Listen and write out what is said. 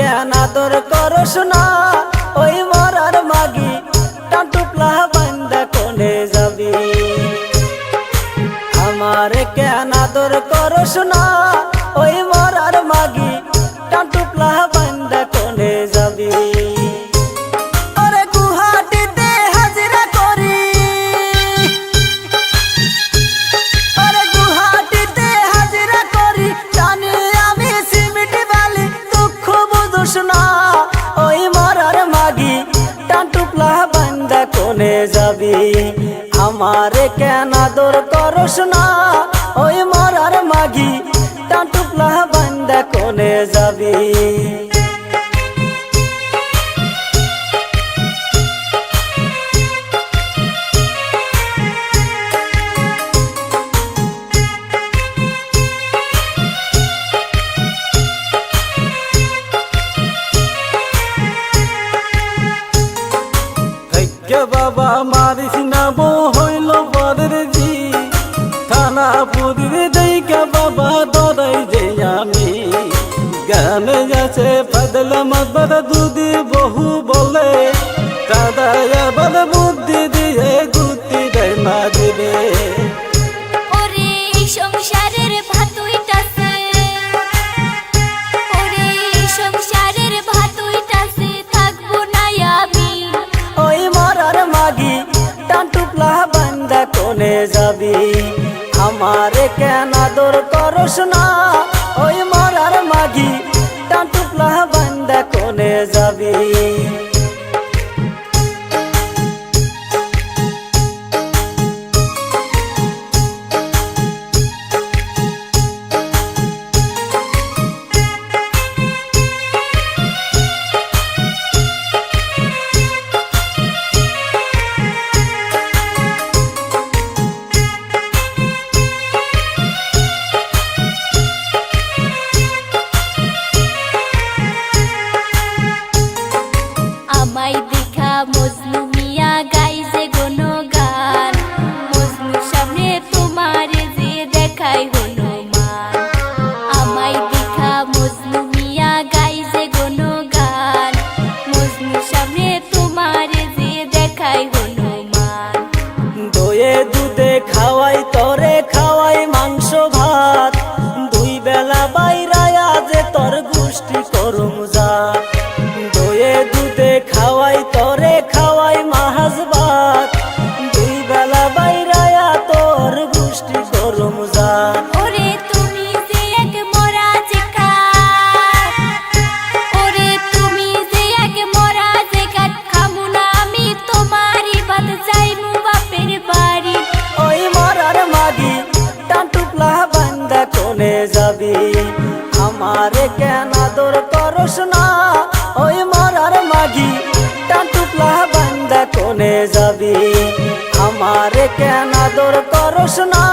কেন আদর করস না? ওই মরার মাগি টাটুপলা বান্দা কোনে যাবি? আমার কেন আদর করস না? ওই মরার মাগি বুঝুস না, ওই মরার মাগি। টাটুকলা বান্দা কোনে যাবি? আমারে কেন আদর করস না, ওই মরার মাগি? টাটুকলা বান্দা কোনে যাবি? বাবা মারিস না, বউ হইল বরের জি থানা পুরীর দেইকা বাবা দরাই যে আমি। গানে যাচ্ছে পাদলা মাদবার দুদি কোনে যাবি? আমারে কেন আদর করস না? ওই মরার মাগি, টান টুপলা বান্দা কোনে যাবি? I'm a mozna. কোনে যাবি? আমারে কেন আদর করস না? ওই মরার মাগি টাটুকলা বান্দা কোনে যাবি? আমারে কেন আদর করস না?